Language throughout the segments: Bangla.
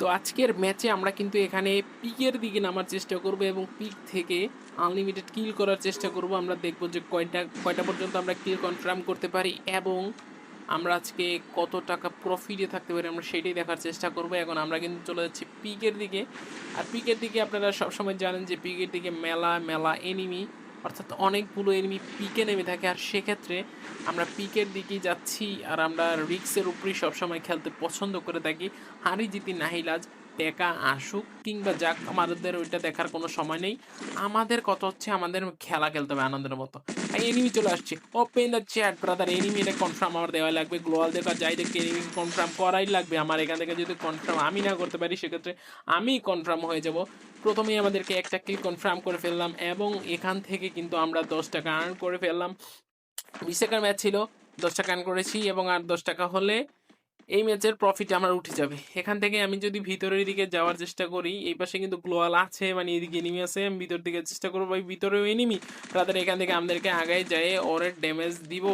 তো আজকের ম্যাচে আমরা কিন্তু এখানে পিকের দিকে নামার চেষ্টা করব এবং পিক থেকে আনলিমিটেড কিল করার চেষ্টা করব। আমরা দেখব যে কয়টা কয়টা পর্যন্ত আমরা কিল কনফার্ম করতে পারি এবং আমরা আজকে কত টাকা প্রফিটে থাকতে পারি আমরা সেটাই দেখার চেষ্টা করব। এখন আমরা কিন্তু চলে যাচ্ছি পিকের দিকে। আর পিকের দিকে আপনারা সবসময় জানেন যে পিকের দিকে মেলা মেলা এনিমি অর্থাৎ অনেকগুলো এনিমি পিকে নেমে থাকে, আর সেক্ষেত্রে আমরা পিকের দিকেই যাচ্ছি, আর আমরা রিক্সের উপরেই সবসময় খেলতে পছন্দ করে থাকি। হারি জিতি নাহিলাজ টেকা আসুক কিংবা যাক, আমাদের ওইটা দেখার কোনো সময় নেই। আমাদের কত হচ্ছে আমাদের খেলা খেলতে হবে আনন্দের মতো। এনিমি চলে আসছে। Open the chat brother enemy এটা কনফার্ম আমার দেওয়া লাগবে গ্লোয়াল দেখা, যাই দেখে এনিমি কনফার্ম করাই লাগবে। আমার এখান থেকে যদি কনফার্ম আমি না করতে পারি, সেক্ষেত্রে আমি কনফার্ম হয়ে যাব। প্রথমেই আমাদেরকে একটা কিল কনফার্ম করে ফেললাম এবং এখান থেকে কিন্তু আমরা দশ টাকা আর্ন করে ফেললাম। বিশ টাকার ম্যাচ ছিল, দশ টাকা আর্ন করেছি এবং আর দশ টাকা হলে এই ম্যাচের প্রফিট আমার উঠে যাবে। এখান থেকে আমি যদি ভিতরের দিকে যাওয়ার চেষ্টা করি, এই পাশে কিন্তু গ্লোয়াল আছে মানে এদিকে এনিমি আছে, আমি ভিতর দিকে চেষ্টা করব। ভাই, ভিতরেও এনিমি তাদের এখান থেকে আমাদেরকে আগায় যায় ওরের ড্যামেজ দিব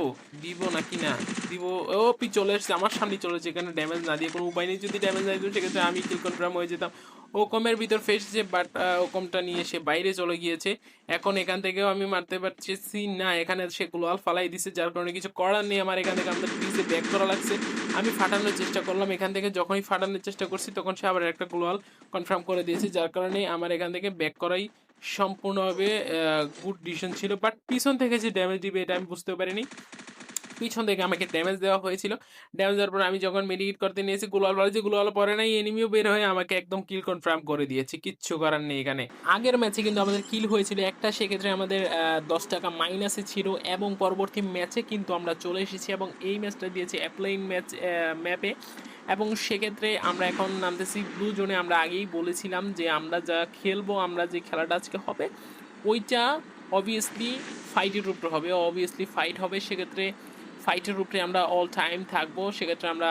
দিব নাকি না? দিব। ও, পি, চলে এসছে। আমার সামনে চলে এখানে ড্যামেজ না দিয়ে। কোনো উপায় নেই। যদি ড্যামেজ না দিত, সেক্ষেত্রে আমি কিল কনফার্ম হয়ে যেতাম। ও কমের ভিতর ফেসছে বাট ও কমটা নিয়ে সে বাইরে চলে গিয়েছে। এখন এখান থেকেও আমি মারতে পারছি। না, এখানে সে গ্লোয়াল ফালাই দিছে। যার কারণে কিছু করার নেই আমার এখান থেকে। আমাদের পিসে ব্যাক করা লাগছে। আমি ফাটানোর চেষ্টা করলাম। এখান থেকে যখনই ফাটানোর চেষ্টা করছি, তখন সে আবার একটা গ্লোয়াল কনফার্ম করে দিয়েছে। যার কারণে আমার এখান থেকে ব্যাক করাই সম্পূর্ণভাবে গুড ডিসিশন ছিল। বাট পিছন থেকে যে ড্যামেজ দিবে, এটা আমি বুঝতে পারিনি। পিছন থেকে আমাকে ড্যামেজ দেওয়া হয়েছিল। ড্যামেজ দেওয়ার পর আমি যখন মেডিকেট করতে নিয়েছি গুলাল বলে যে গুলাল পরে নাই এনিমিও বের হয়ে আমাকে একদম কিল কনফার্ম করে দিয়েছে। কিচ্ছু করার নেই এখানে। আগের ম্যাচে কিন্তু আমাদের কিল হয়েছিল। একটা সেক্ষেত্রে আমাদের দশ টাকা মাইনাসে ছিল এবং পরবর্তী ম্যাচে কিন্তু আমরা চলে এসেছি এবং এই ম্যাচটা দিয়েছি অ্যাপ্লাইন ম্যাচ ম্যাপে এবং সেক্ষেত্রে আমরা এখন নামতেছি ব্লু জোনে আমরা আগেই বলেছিলাম যে আমরা যা খেলব, আমরা যে খেলাটা আজকে হবে, ওইটা অবভিয়াসলি ফাইটের উপরে হবে। অবভিয়াসলি ফাইট হবে। সেক্ষেত্রে ফাইটের উপরে আমরা অল টাইম থাকব, সেক্ষেত্রে আমরা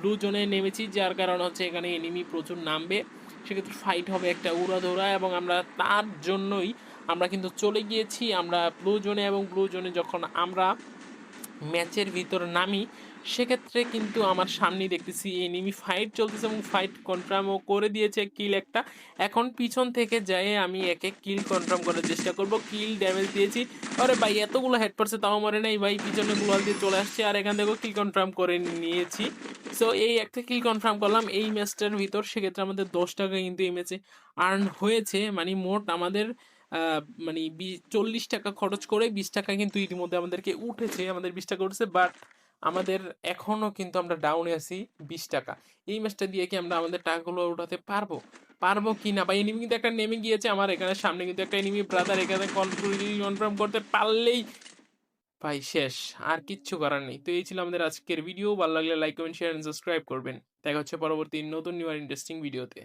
ব্লু জোনে নেমেছি, যার কারণ হচ্ছে এখানে এনিমি প্রচুর নামবে। সেক্ষেত্রে ফাইট হবে একটা উড়াধোড়া এবং আমরা তার জন্যই আমরা কিন্তু চলে গিয়েছি। আমরা ব্লু জোনে এবং ব্লু জোনে যখন আমরা ম্যাচের ভিতর নামি, সেক্ষেত্রে কিন্তু আমার সামনেই দেখতেছি এনিমি ফাইট চলতেছে এবং ফাইট কনফার্মও করে দিয়েছে কিল একটা। এখন পিছন থেকে যাই আমি একে কিল কনফার্ম করার চেষ্টা করব। কিল ড্যামেজ দিয়েছি। আরে ভাই, এতগুলো হেড পড়ছে তাও মরে নাই ভাই, পিছনে গ্লোয়াল দিয়ে চলে আসছে আর এখান থেকেও কিল কনফার্ম করে নিয়েছি। সো এই একটা কিল কনফার্ম করলাম। এই ম্যাচটার ভিতর সেক্ষেত্রে আমাদের দশ টাকা কিন্তু এই ম্যাচে আর্ন হয়েছে। মানে মোট আমাদের মানে চল্লিশ টাকা খরচ করে বিশ টাকা কিন্তু ইতিমধ্যে আমাদেরকে উঠেছে, আমাদের বিশ টাকা উঠেছে বাট আমাদের এখনও কিন্তু আমরা ডাউনে আছি বিশ টাকা। এই ম্যাচটা দিয়ে কি আমরা আমাদের টাকাগুলো উঠাতে পারব? পারব কি না? বা এনিমি কিন্তু একটা নেমে গিয়েছে, আমার এখানে সামনে কিন্তু একটা এনিমি ব্রাদার এখানে কনফার্ম করতে পারলেই ভাই শেষ, আর কিচ্ছু করার নেই। তো এই ছিল আমাদের আজকের ভিডিও ভালো লাগলে লাইক কমেন্ট শেয়ার সাবস্ক্রাইব করবেন। দেখা হচ্ছে পরবর্তী নতুন নিউ আর ইন্টারেস্টিং ভিডিওতে